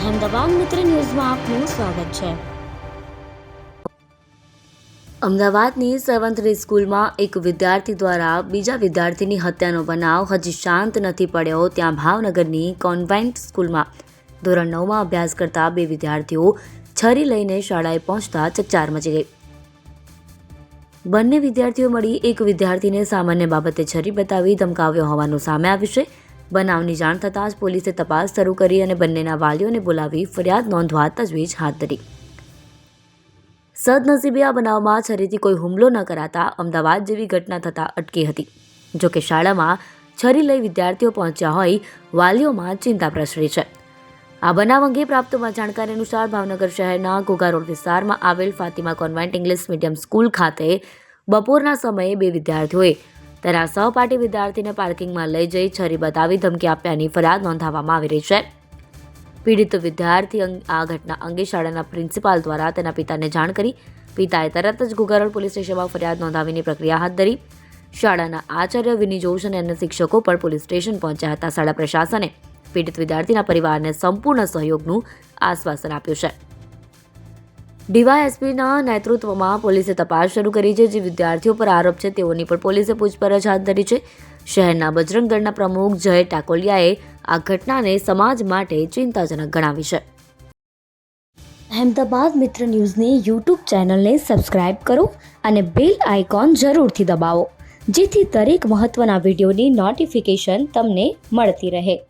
અહેમદાબાદ મિત્ર ન્યૂઝમાં આપનું સ્વાગત છે. અમદાવાદની સેવન્થરી સ્કૂલમાં એક વિદ્યાર્થી દ્વારા બીજા વિદ્યાર્થીની હત્યાનો બનાવ હજી શાંત નથી પડ્યો ત્યાં ભાવનગરની કોન્વેન્ટ સ્કૂલમાં. ધોરણ નવમાં અભ્યાસ કરતા બે વિદ્યાર્થીઓ છરી લઈને શાળાએ પહોંચતા ચકચાર મચી ગઈ. બંને વિદ્યાર્થીઓ મળી એક વિદ્યાર્થીને સામાન્ય બાબતે છરી બતાવી ધમકાવ્યો હોવાનું સામે આવ્યું છે. બનાવની જાણ થતાં જ પોલીસે તપાસ શરૂ કરી અને બંનેના વાલીઓને બોલાવી ફરિયાદ નોંધવા તજવીજ હાથ ધરી. સદનસીબે આ બનાવમાં છરીથી કોઈ હુમલો ન કરાતા અમદાવાદ જેવી ઘટના થતાં અટકી હતી. જોકે શાળામાં છરી લઈ વિદ્યાર્થીઓ પહોંચ્યા હોય, વાલીઓમાં ચિંતા પ્રસરી છે. આ બનાવ અંગે પ્રાપ્ત જાણકારી અનુસાર ભાવનગર શહેરના ઘોઘા રોડ વિસ્તારમાં આવેલ Fatima convent English medium school ખાતે બપોરના સમયે બે વિદ્યાર્થીઓએ તેના સહપાઠી વિદ્યાર્થીને પાર્કિંગમાં લઈ જઈ છરી બતાવી ધમકી આપ્યાની ફરિયાદ નોંધાવવામાં આવી રહી છે. પીડિત વિદ્યાર્થી આ ઘટના અંગે શાળાના પ્રિન્સિપાલ દ્વારા તેના પિતાને જાણ કરી પિતાએ તરત જ ઘોઘારોડ પોલીસ સ્ટેશનમાં ફરિયાદ નોંધાવીની પ્રક્રિયા હાથ ધરી. શાળાના આચાર્ય વિની જોશ અને શિક્ષકો પણ પોલીસ સ્ટેશન પહોંચ્યા હતા. શાળા પ્રશાસને પીડિત વિદ્યાર્થીના પરિવારને સંપૂર્ણ સહયોગનું આશ્વાસન આપ્યું છે. ડીવાયએસપીના નેતૃત્વમાં પોલીસે તપાસ શરૂ કરી છે, જે વિદ્યાર્થીઓ પર આરોપ છે. તેઓની પણ પોલીસે પૂછપરછ હાથ ધરી છે. શહેરના બજરંગ દળના પ્રમુખ જય ટાકોલિયાએ આ ઘટનાને સમાજ માટે ચિંતાજનક ગણાવી છે. અહેમદાબાદ મિત્ર ન્યૂઝની યુટ્યુબ ચેનલને સબસ્ક્રાઇબ કરો અને બેલ આઇકોન જરૂરથી દબાવો, જેથી દરેક મહત્ત્વના વિડીયોની નોટિફિકેશન તમને મળતી રહે.